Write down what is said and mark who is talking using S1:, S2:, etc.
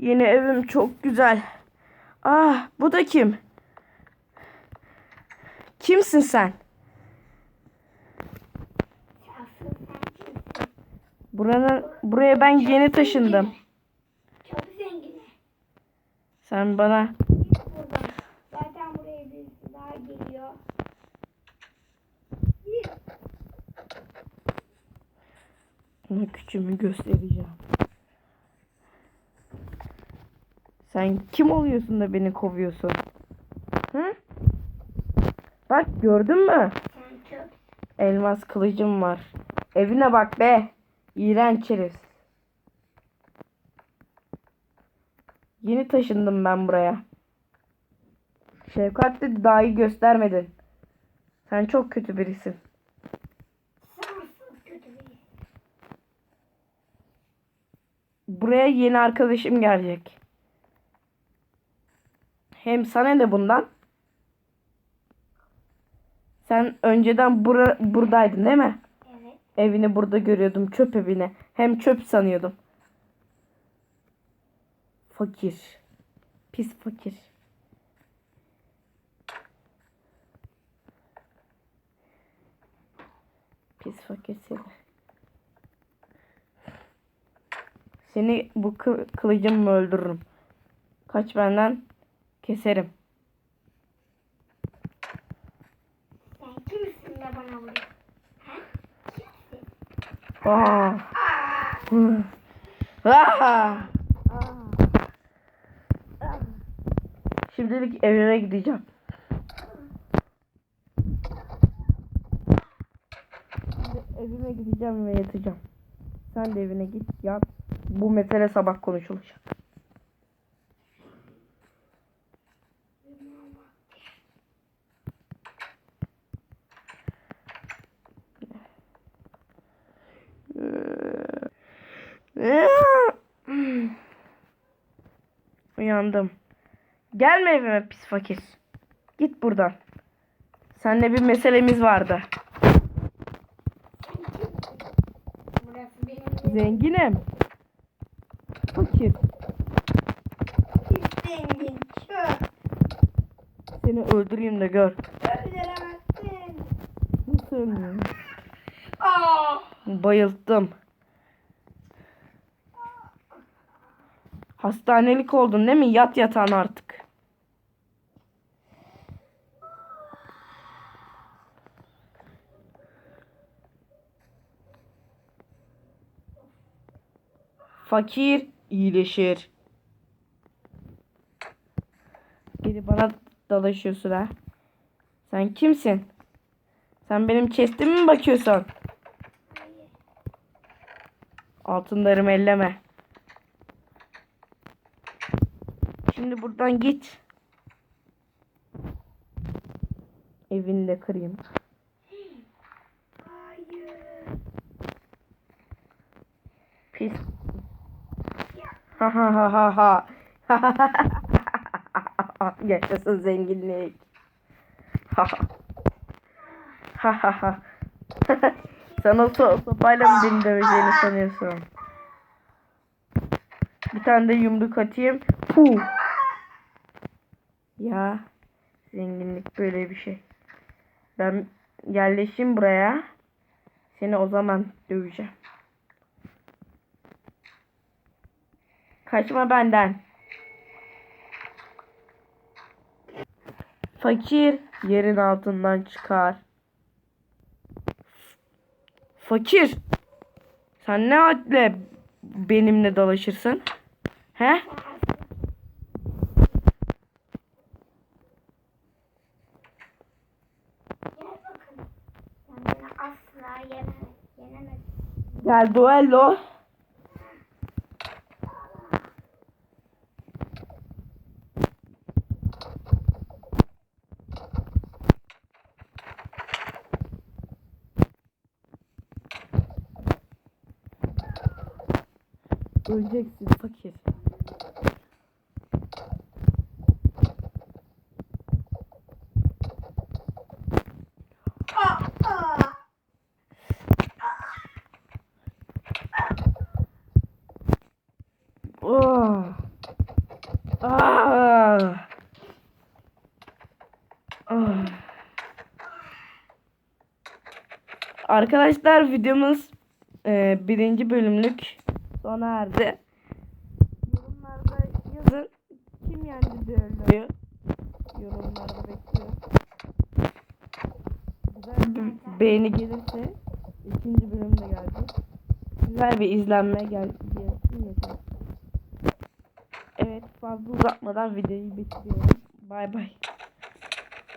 S1: Yeni evim çok güzel. Ah bu da kim? Kimsin sen? Buranın buraya ben yeni taşındım.
S2: Çok zengin.
S1: Sen bana.
S2: Zaten buraya birisi daha geliyor.
S1: Ona küçüğümü göstereceğim. Sen kim oluyorsun da beni kovuyorsun? Hı? Bak gördün mü? Elmas kılıcım var. Evine bak be. İğrenç herif. Yeni taşındım ben buraya. Şefkatli dahi göstermedin. Sen çok kötü birisin. Buraya yeni arkadaşım gelecek. Hem sana ne bundan? Sen önceden bura, buradaydın değil mi?
S2: Evet.
S1: Evini burada görüyordum çöp evini. Hem çöp sanıyordum. Fakir. Pis fakir. Pis fakir seni. Seni bu kı- kılıcımla öldürürüm. Kaç benden keserim.
S2: Sen kimsin de bana vuruyorsun?
S1: Aa. Aa. Şimdilik evime gideceğim. Şimdi evime gideceğim ve yatacağım. Sen de evine git yat. Bu mesele sabah konuşulacak. Uyandım. Gelme evime pis fakir. Git buradan. Seninle bir meselemiz vardı. Zenginim. Fakir.
S2: Zengin. Çok.
S1: Seni öldüreyim de gör.
S2: Öldüremezsin.
S1: Nasıl ölmüyorum?
S2: Aa.
S1: Bayılttım. Hastanelik oldun değil mi? Yat yatağına artık. Fakir iyileşir. Geri bana dalaşıyorsun ha. Sen kimsin? Sen benim chest'ime mi bakıyorsun? Altınlarımı elleme. Şimdi buradan git. Evini de kırayım. Pis. Ha ha ha ha ha. Yaşasın zenginlik. Ha ha. Ha ha. Sen o so- sopayla mı beni döveceğini sanıyorsun? Bir tane de yumruk atayım. Puh. Ya zenginlik böyle bir şey. Ben yerleşeyim buraya. Seni o zaman döveceğim. Kaçma benden. Fakir yerin altından çıkar. Fakir. Sen ne hadle benimle dolaşırsın? He?
S2: Gel
S1: duello. Öleceksin fakir. Ah. Arkadaşlar videomuz e, birinci bölümlük sona erdi. Yorumlarda yazın kim yendi düelloyu. Yorumlarda bekliyorum. Güzel bir beğeni gelirse ikinci bölümde geldi. Güzel bir izlenme geldi. Evet fazla uzatmadan videoyu bitiriyorum. Bay bay.